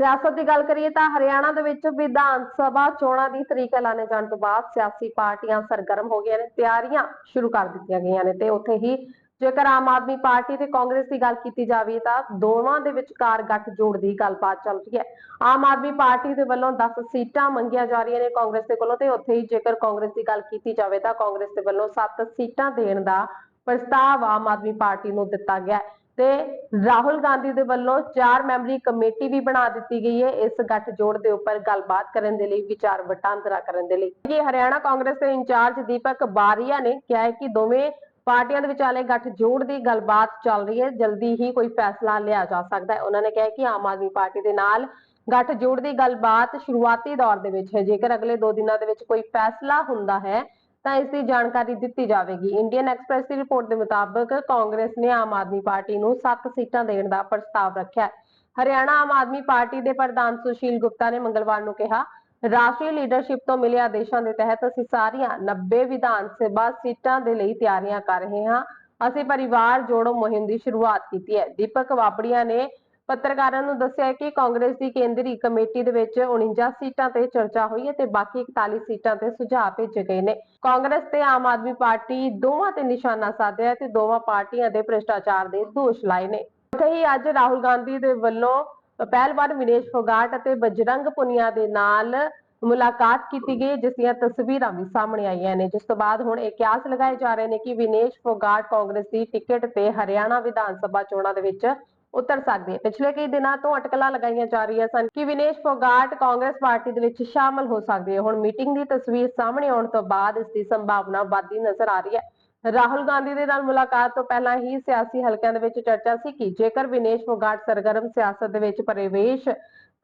ਸਿਆਸਤ ਦੀ ਗੱਲ ਕਰੀਏ ਤਾਂ ਹਰਿਆਣਾ ਦੇ ਵਿੱਚ ਵਿਧਾਨ ਸਭਾ ਚੋਣਾਂ ਦੀ ਤਰੀਕ ਐਲਾਨੇ ਜਾਣ ਤੋਂ ਬਾਅਦ ਸਿਆਸੀ ਪਾਰਟੀਆਂ ਸਰਗਰਮ ਹੋ ਗਈਆਂ ਨੇ, ਤਿਆਰੀਆਂ ਸ਼ੁਰੂ ਕਰ ਦਿੱਤੀਆਂ ਗਈਆਂ ਨੇ ਤੇ ਉੱਥੇ ਹੀ ਜੇਕਰ ਆਮ ਆਦਮੀ ਪਾਰਟੀ ਤੇ ਕਾਂਗਰਸ ਦੀ ਗੱਲ ਕੀਤੀ ਜਾਵੇ ਤਾਂ ਦੋਵਾਂ ਦੇ ਵਿਚਕਾਰ ਗੱਠਜੋੜ ਦੀ ਗੱਲਬਾਤ ਚੱਲ ਰਹੀ ਹੈ। ਆਮ ਆਦਮੀ ਪਾਰਟੀ ਦੇ ਵੱਲੋਂ 10 ਸੀਟਾਂ ਮੰਗੀਆਂ ਜਾ ਰਹੀਆਂ ਨੇ ਕਾਂਗਰਸ ਦੇ ਕੋਲੋਂ ਤੇ ਉੱਥੇ ਹੀ ਜੇਕਰ ਕਾਂਗਰਸ ਦੀ ਗੱਲ ਕੀਤੀ ਜਾਵੇ ਤਾਂ ਕਾਂਗਰਸ ਦੇ ਵੱਲੋਂ 7 ਸੀਟਾਂ ਦੇਣ ਦਾ ਪ੍ਰਸਤਾਵ ਆਮ ਆਦਮੀ ਪਾਰਟੀ ਨੂੰ ਦਿੱਤਾ ਗਿਆ ਹੈ। ਤੇ ਰਾਹੁਲ ਗਾਂਧੀ ਦੇ ਵੱਲੋਂ ਚਾਰ ਮੈਂਬਰੀ ਕਮੇਟੀ ਵੀ ਬਣਾ ਦਿੱਤੀ ਗਈ ਹੈ। ਇਸ ਗੱਠਜੋੜ ਦੇ ਉੱਪਰ ਗੱਲਬਾਤ ਕਰਨ ਦੇ ਲਈ, ਵਿਚਾਰ ਵਟਾਂਦਰਾ ਕਰਨ ਦੇ ਲਈ। ਕਿ ਹਰਿਆਣਾ ਕਾਂਗਰਸ ਦੇ ਇੰਚਾਰਜ ਦੀਪਕ ਬਾਰੀਆ ਨੇ ਕਿਹਾ ਹੈ ਕਿ ਦੋਵੇਂ ਪਾਰਟੀਆਂ ਦੇ ਵਿਚਾਲੇ ਗੱਠਜੋੜ ਦੀ ਗੱਲਬਾਤ ਚੱਲ ਰਹੀ ਹੈ। ਜਲਦੀ ਹੀ ਕੋਈ ਫੈਸਲਾ ਲਿਆ ਜਾ ਸਕਦਾ ਹੈ। ਉਹਨਾਂ ਨੇ ਕਿਹਾ ਕਿ ਆਮ ਆਦਮੀ ਪਾਰਟੀ ਦੇ ਨਾਲ ਗੱਠਜੋੜ ਦੀ ਗੱਲਬਾਤ ਸ਼ੁਰੂਆਤੀ ਦੌਰ ਦੇ ਵਿੱਚ ਹੈ। ਜੇਕਰ ਅਗਲੇ 2 ਦਿਨਾਂ ਦੇ ਵਿੱਚ ਕੋਈ ਫੈਸਲਾ ਹੁੰਦਾ ਹੈ ਤਾਂ ਇਸ ਦੀ ਜਾਣਕਾਰੀ ਦਿੱਤੀ ਜਾਵੇਗੀ। ਇੰਡੀਅਨ ਐਕਸਪ੍ਰੈਸ ਦੀ ਰਿਪੋਰਟ ਦੇ ਮੁਤਾਬਕ ਕਾਂਗਰਸ ਨੇ ਆਮ ਆਦਮੀ ਪਾਰਟੀ ਨੂੰ 7 ਸੀਟਾਂ ਦੇਣ ਦਾ ਪ੍ਰਸਤਾਵ ਰੱਖਿਆ। ਹੈ ਹਰਿਆਣਾ ਆਮ ਆਦਮੀ ਪਾਰਟੀ ਦੇ ਪ੍ਰਧਾਨ ਸੁਸ਼ੀਲ ਗੁਪਤਾ ਨੇ ਮੰਗਲਵਾਰ ਨੂੰ ਕਿਹਾ, ਰਾਸ਼ਟਰੀ ਲੀਡਰਸ਼ਿਪ ਤੋਂ ਮਿਲੇ ਆਦੇਸ਼ਾਂ ਦੇ ਤਹਿਤ ਅਸੀਂ ਸਾਰੀਆਂ 90 ਵਿਧਾਨ ਸਭਾ ਸੀਟਾਂ ਦੇ ਲਈ ਤਿਆਰੀਆਂ ਕਰ ਰਹੇ ਹਾਂ। ਅਸੀਂ ਪਰਿਵਾਰ ਜੋੜੋ ਮੁਹਿੰਮ ਦੀ ਸ਼ੁਰੂਆਤ ਕੀਤੀ ਹੈ। ਦੀਪਕ ਵਾਪੜੀਆ ਨੇ ਪੱਤਰਕਾਰਾਂ ਨੂੰ ਦੱਸਿਆ ਕਿ ਕਾਂਗਰਸ ਦੀ ਕੇਂਦਰੀ ਕਮੇਟੀ ਦੇ ਵਿੱਚ 49 ਸੀਟਾਂ ਤੇ ਚਰਚਾ ਹੋਈ ਹੈ ਤੇ ਬਾਕੀ 41 ਸੀਟਾਂ ਤੇ ਸੁਝਾਅ ਭੇਜੇ ਗਏ ਨੇ। ਕਾਂਗਰਸ ਤੇ ਆਮ ਆਦਮੀ ਪਾਰਟੀ ਦੋਵਾਂ ਤੇ ਨਿਸ਼ਾਨਾ ਸਾਧਿਆ ਤੇ ਦੋਵਾਂ ਪਾਰਟੀਆਂ ਦੇ ਭ੍ਰਿਸ਼ਟਾਚਾਰ ਦੇ ਦੋਸ਼ ਲਾਏ ਨੇ। ਉੱਥੇ ਅੱਜ ਰਾਹੁਲ ਗਾਂਧੀ ਦੇ ਵੱਲੋਂ ਪਹਿਲਵਾਨ ਵਿਨੇਸ਼ ਫੋਗਾਟ ਅਤੇ ਬਜਰੰਗ ਪੁਨੀਆ ਦੇ ਨਾਲ ਮੁਲਾਕਾਤ ਕੀਤੀ ਗਈ, ਜਿਸ ਦੀਆਂ ਤਸਵੀਰਾਂ ਵੀ ਸਾਹਮਣੇ ਆਈਆਂ ਨੇ। ਜਿਸ ਤੋਂ ਬਾਅਦ ਹੁਣ ਇਹ ਕਿਆਸ ਲਗਾਏ ਜਾ ਰਹੇ ਨੇ ਕਿ ਵਿਨੇਸ਼ ਫੋਗਾਟ ਕਾਂਗਰਸ ਦੀ ਟਿਕਟ ਤੇ ਹਰਿਆਣਾ ਵਿਧਾਨ ਸਭਾ ਚੋਣਾਂ ਦੇ ਵਿੱਚ ਉਤਰ ਸਕਦੇ ਹੈ। ਪਿਛਲੇ ਕਈ ਦਿਨਾਂ ਤੋਂ ਅਟਕਲਾਂ ਲਗਾਈਆਂ ਜਾ ਰਹੀਆਂ ਸਨ ਕਿ ਵਿਨੇਸ਼ ਫੋਗਾਟ ਕਾਂਗਰਸ ਪਾਰਟੀ ਦੇ ਵਿੱਚ ਸ਼ਾਮਲ ਹੋ ਸਕਦੇ ਹੈ। ਹੁਣ ਮੀਟਿੰਗ ਦੀ ਤਸਵੀਰ ਸਾਹਮਣੇ ਆਉਣ ਤੋਂ ਬਾਅਦ ਇਸ ਦੀ ਸੰਭਾਵਨਾ ਵੱਧਦੀ ਨਜ਼ਰ ਆ ਰਹੀ ਹੈ। ਰਾਹੁਲ ਗਾਂਧੀ ਦੇ ਨਾਲ ਮੁਲਾਕਾਤ ਤੋਂ ਪਹਿਲਾਂ ਹੀ ਸਿਆਸੀ ਹਲਕਿਆਂ ਦੇ ਵਿੱਚ ਚਰਚਾ ਸੀ ਕਿ ਜੇਕਰ ਵਿਨੇਸ਼ ਫੋਗਾਟ ਸਰਗਰਮ ਸਿਆਸਤ ਦੇ ਵਿੱਚ ਪ੍ਰਵੇਸ਼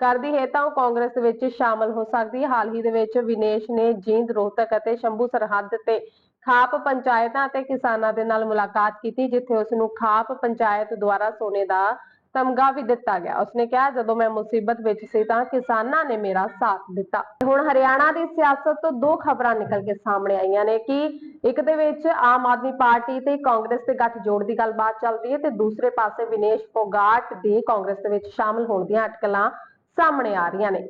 ਕਰਦੀ ਹੈ ਤਾਂ ਉਹ ਕਾਂਗਰਸ ਦੇ ਵਿੱਚ ਸ਼ਾਮਲ ਹੋ ਸਕਦੀ ਹੈ। ਹਾਲ ਹੀ ਦੇ ਵਿੱਚ ਵਿਨੇਸ਼ ਨੇ ਜੀਂਦ ਰੋਹਤਕ ਅਤੇ ਸ਼ੰਭੂ ਸਰਹੱਦ ਤੇ ਖਾਪ ਪੰਚਾਇਤਾਂ ਅਤੇ ਕਿਸਾਨਾਂ ਦੇ ਨਾਲ ਮੁਲਾਕਾਤ ਕੀਤੀ, ਜਿੱਥੇ ਉਸ ਨੂੰ ਖਾਪ ਪੰਚਾਇਤ ਦੁਆਰਾ ਸੋਨੇ ਦਾ ਤਮਗਾ ਵੀ ਦਿੱਤਾ ਗਿਆ। ਉਸਨੇ ਕਿਹਾ, ਜਦੋਂ ਮੈਂ ਮੁਸੀਬਤ ਵਿੱਚ ਸੀ ਤਾਂ ਕਿਸਾਨਾਂ ਨੇ ਮੇਰਾ ਸਾਥ ਦਿੱਤਾ। ਹੁਣ ਹਰਿਆਣਾ ਦੀ ਸਿਆਸਤ ਤੋਂ ਦੋ ਖਬਰਾਂ ਨਿਕਲ ਕੇ ਸਾਹਮਣੇ ਆਈਆਂ ਨੇ ਕਿ ਇੱਕ ਦੇ ਵਿੱਚ ਆਮ ਆਦਮੀ ਪਾਰਟੀ ਤੇ ਕਾਂਗਰਸ ਦੇ ਗੱਠਜੋੜ ਦੀ ਗੱਲਬਾਤ ਚੱਲ ਰਹੀ ਹੈ ਤੇ ਦੂਸਰੇ ਪਾਸੇ ਵਿਨੇਸ਼ ਫੋਗਾਟ ਦੇ ਕਾਂਗਰਸ ਦੇ ਵਿੱਚ ਸ਼ਾਮਲ ਹੋਣ ਦੀਆਂ ਅਟਕਲਾਂ ਸਾਹਮਣੇ ਆ ਰਹੀਆਂ ਨੇ।